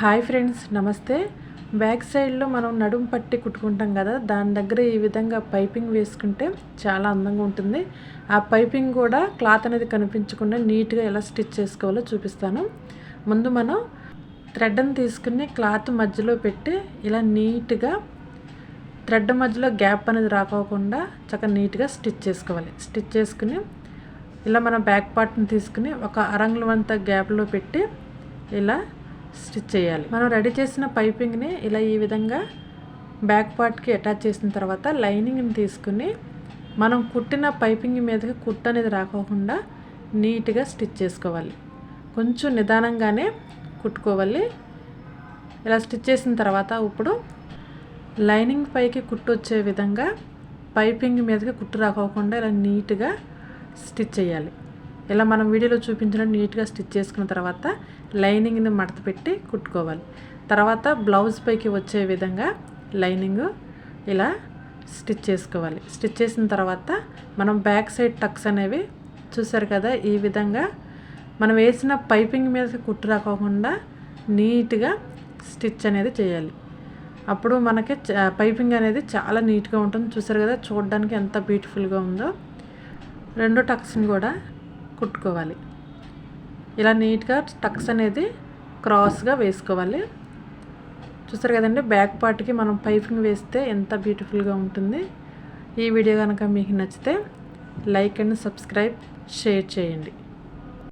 Hi friends నమస్తే. Back సైడ్లో మనం నడుము పట్టి కుట్టుకుంటాం కదా దాని దగ్గర ఈ విధంగా పైపింగ్ వేసుకుంటే చాలా అందంగా ఉంటుంది. ఆ పైపింగ్ కూడా క్లాత్ అనేది కనిపించకుండా నీట్గా ఎలా స్టిచ్ చేసుకోవాలో చూపిస్తాను. ముందు మనం థ్రెడ్ని తీసుకుని క్లాత్ మధ్యలో పెట్టి ఇలా నీట్గా థ్రెడ్ మధ్యలో గ్యాప్ అనేది రాకోకుండా చక్కగా నీట్గా స్టిచ్ చేసుకోవాలి. స్టిచ్ చేసుకుని ఇలా మనం బ్యాక్ పార్ట్ని తీసుకుని ఒక అరంగుల వంత గ్యాప్లో పెట్టి ఇలా స్టిచ్ చేయాలి. మనం రెడీ చేసిన పైపింగ్ని ఇలా ఈ విధంగా బ్యాక్ పార్ట్కి అటాచ్ చేసిన తర్వాత లైనింగ్ని తీసుకుని మనం కుట్టిన పైపింగ్ మీదకి కుట్టు అనేది రాకోకుండా నీట్గా స్టిచ్ చేసుకోవాలి. కొంచెం నిదానంగానే కుట్టుకోవాలి. ఇలా స్టిచ్ చేసిన తర్వాత ఇప్పుడు లైనింగ్ పైకి కుట్టు వచ్చే విధంగా పైపింగ్ మీదకి కుట్టు రాకోకుండా ఇలా నీట్గా స్టిచ్ చేయాలి. ఇలా మనం వీడియోలో చూపించినట్టు నీట్గా స్టిచ్ చేసుకున్న తర్వాత లైనింగ్ని మడత పెట్టి కుట్టుకోవాలి. తర్వాత బ్లౌజ్ పైకి వచ్చే విధంగా లైనింగ్ ఇలా స్టిచ్ చేసుకోవాలి. స్టిచ్ చేసిన తర్వాత మనం బ్యాక్ సైడ్ టక్స్ అనేవి చూసారు కదా ఈ విధంగా మనం వేసిన పైపింగ్ మీద కుట్టు రాకోకుండా నీట్గా స్టిచ్ అనేది చేయాలి. అప్పుడు మనకి పైపింగ్ అనేది చాలా నీట్గా ఉంటుంది. చూసారు కదా చూడడానికి ఎంత బ్యూటిఫుల్గా ఉందో. రెండు టక్స్ని కూడా కుట్టుకోవాలి. ఇలా నీట్గా టక్స్ అనేది క్రాస్గా వేసుకోవాలి. చూసారు కదండి బ్యాక్ పార్ట్కి మనం పైపింగ్ వేస్తే ఎంత బ్యూటిఫుల్గా ఉంటుంది. ఈ వీడియో కనుక మీకు నచ్చితే లైక్ అండ్ సబ్స్క్రైబ్ షేర్ చేయండి.